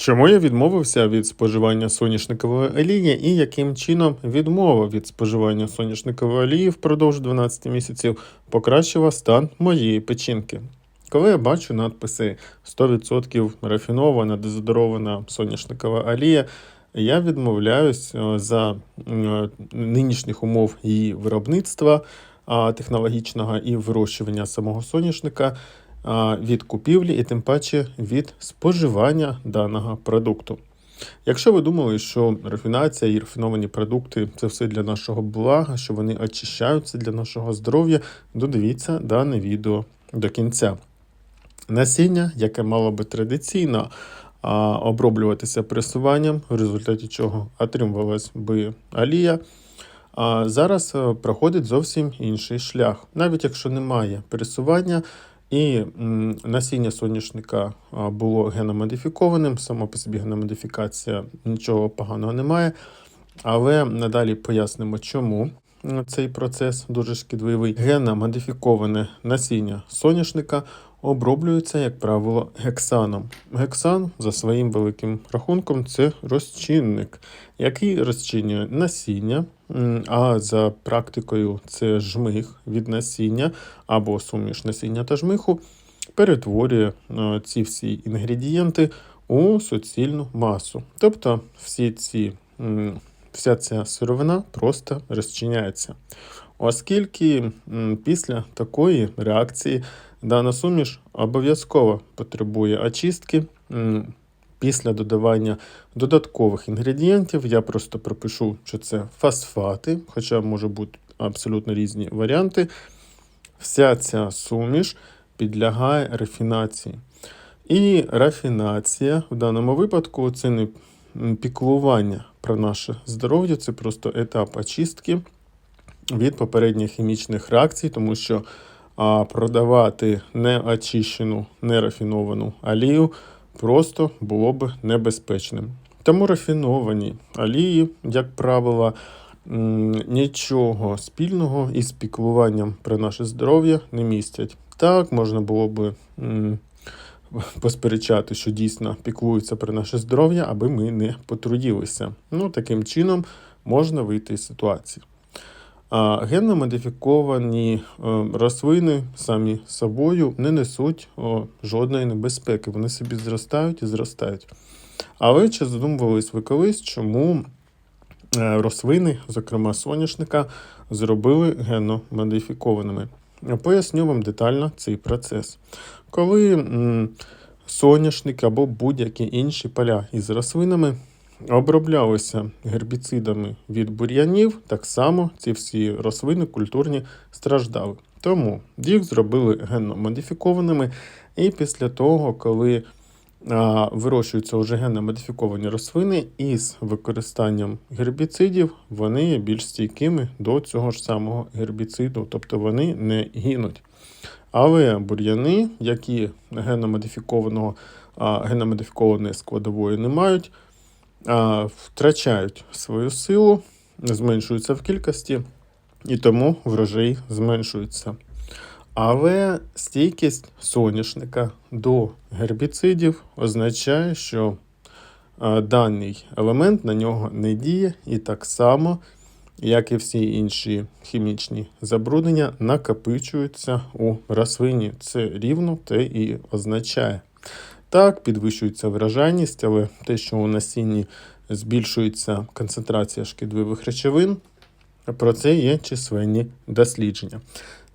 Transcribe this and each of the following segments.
Чому я відмовився від споживання соняшникової олії і яким чином відмова від споживання соняшникової олії впродовж 12 місяців покращила стан моєї печінки? Коли я бачу надписи 100% рафінована, дезодорована соняшникова олія, я відмовляюсь е, за е, нинішніх умов її виробництва технологічного і вирощування самого соняшника від купівлі і тим паче від споживання даного продукту. Якщо ви думали, що рафінація і рафіновані продукти це все для нашого блага, що вони очищаються для нашого здоров'я, додивіться дане відео до кінця. Насіння, яке мало би традиційно оброблюватися пресуванням, в результаті чого отримувалась би олія, а зараз е, проходить зовсім інший шлях. Навіть якщо немає пересування і насіння соняшника було геномодифікованим, само по собі геномодифікація нічого поганого немає. Але надалі пояснимо, чому цей процес дуже шкідливий. Геномодифіковане насіння соняшника оброблюється, як правило, гексаном. Гексан, за своїм великим рахунком, це розчинник, який розчинює насіння, а за практикою це жмих від насіння або суміш насіння та жмиху, перетворює е, ці всі інгредієнти у суцільну масу. Тобто всі ці, вся ця сировина просто розчиняється. Оскільки після такої реакції дана суміш обов'язково потребує очистки. Після додавання додаткових інгредієнтів я просто пропишу, що це фосфати, хоча може бути абсолютно різні варіанти. Вся ця суміш підлягає рафінації. І рафінація в даному випадку це не піклування про наше здоров'я, це просто етап очистки від попередніх хімічних реакцій, тому що а, продавати неочищену, нерафіновану олію просто було б небезпечним. Тому рафіновані олії, як правило, нічого спільного із піклуванням про наше здоров'я не містять. Так, можна було б посперечати, що дійсно піклуються про наше здоров'я, аби ми не потруділися. Ну, таким чином можна вийти з ситуації. А генно модифіковані е, рослини самі собою не несуть жодної небезпеки. Вони собі зростають і зростають. Але чи задумувались ви колись, чому е, рослини, зокрема соняшника, зробили генно модифікованими? Поясню вам детально цей процес. Коли соняшник або будь-які інші поля із рослинами оброблялися гербіцидами від бур'янів, так само ці всі рослини культурні страждали. Тому їх зробили генно модифікованими, і після того, коли а, вирощуються вже генно модифіковані рослини із використанням гербіцидів, вони є більш стійкими до цього ж самого гербіциду, тобто вони не гинуть. Але бур'яни, які геномодифікованого, геномодифікованої складової не мають, втрачають свою силу, зменшуються в кількості, і тому врожай зменшується. Але стійкість соняшника до гербіцидів означає, що даний елемент на нього не діє, і так само, як і всі інші хімічні забруднення, накопичуються у рослині. Це рівно те і означає. Так, підвищується вражайність, але те, що у насінні збільшується концентрація шкідливих речовин, про це є численні дослідження.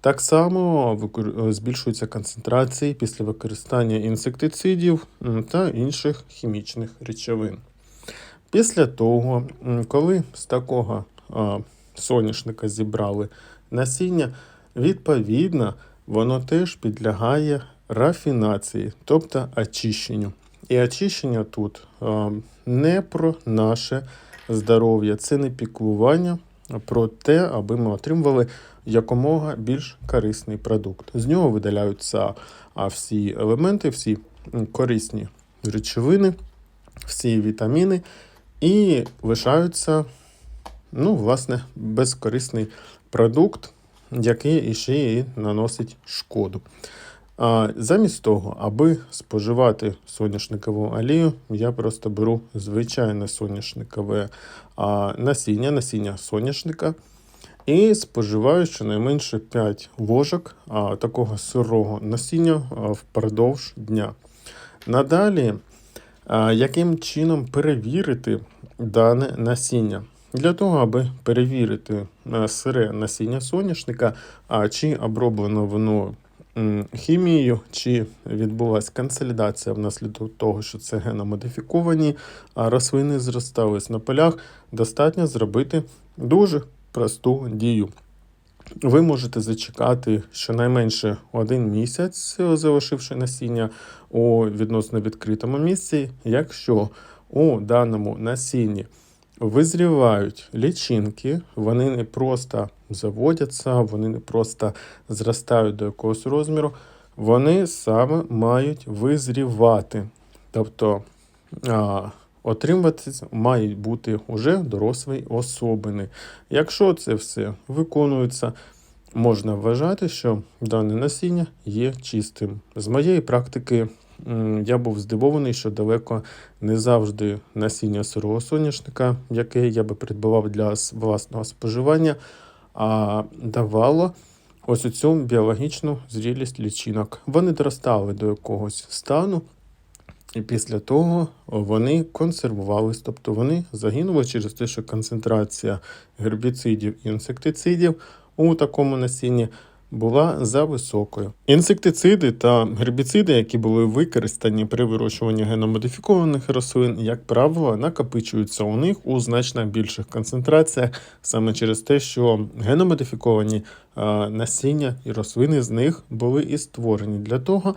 Так само збільшуються концентрації після використання інсектицидів та інших хімічних речовин. Після того, коли з такого соняшника зібрали насіння, відповідно, воно теж підлягає рафінації, тобто очищенню. І очищення тут а, не про наше здоров'я, це не піклування, про те, аби ми отримували якомога більш корисний продукт. З нього видаляються всі елементи, всі корисні речовини, всі вітаміни, і лишаються, ну, власне, безкорисний продукт, який іще і наносить шкоду. А замість того, аби споживати соняшникову олію, я просто беру звичайне соняшникове а, насіння, насіння соняшника. І споживаю щонайменше 5 ложок а, такого сирого насіння а, впродовж дня. Надалі, а, яким чином перевірити дане насіння? Для того, аби перевірити е, сире насіння соняшника, а чи оброблено воно хімією, чи відбулася консолідація внаслідок того, що це геномодифіковані а рослини зростались на полях, достатньо зробити дуже просту дію. Ви можете зачекати щонайменше один місяць, залишивши насіння у відносно відкритому місці, якщо у даному насінні визрівають лічинки, вони не просто заводяться, вони не просто зростають до якогось розміру, вони саме мають визрівати. Тобто отримувати мають бути уже дорослі особини. Якщо це все виконується, можна вважати, що дане насіння є чистим. З моєї практики я був здивований, що далеко не завжди насіння сирого соняшника, яке я би придбавав для власного споживання, а давало ось цю біологічну зрілість лічинок. Вони доростали до якогось стану, і після того вони консервувались, тобто вони загинули через те, що концентрація гербіцидів і інсектицидів у такому насінні була за високою. Інсектициди та гербіциди, які були використані при вирощуванні геномодифікованих рослин, як правило, накопичуються у них у значно більших концентраціях, саме через те, що геномодифіковані насіння і рослини з них були і створені для того,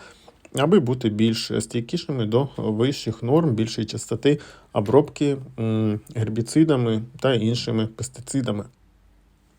аби бути більш стійкішими до вищих норм, більшої частоти обробки гербіцидами та іншими пестицидами.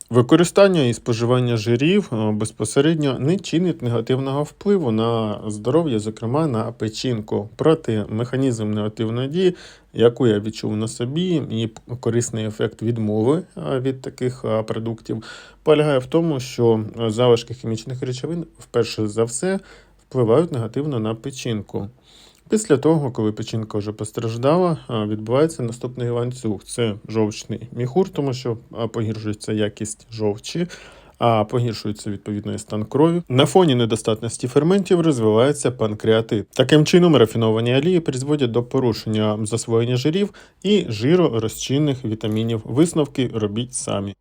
Використання і споживання жирів е, безпосередньо не чинить негативного впливу на здоров'я, зокрема на печінку. Проте механізм негативної дії, яку я відчув на собі, і корисний ефект відмови е, від таких е, продуктів, полягає в тому, що залишки хімічних речовин вперше за все впливають негативно на печінку. Після того, коли печінка вже постраждала, відбувається наступний ланцюг. Це жовчний міхур, тому що погіршується якість жовчі, а погіршується відповідно і стан крові. На фоні недостатності ферментів розвивається панкреатит. Таким чином, рафіновані олії призводять до порушення засвоєння жирів і жиророзчинних вітамінів. Висновки робіть самі.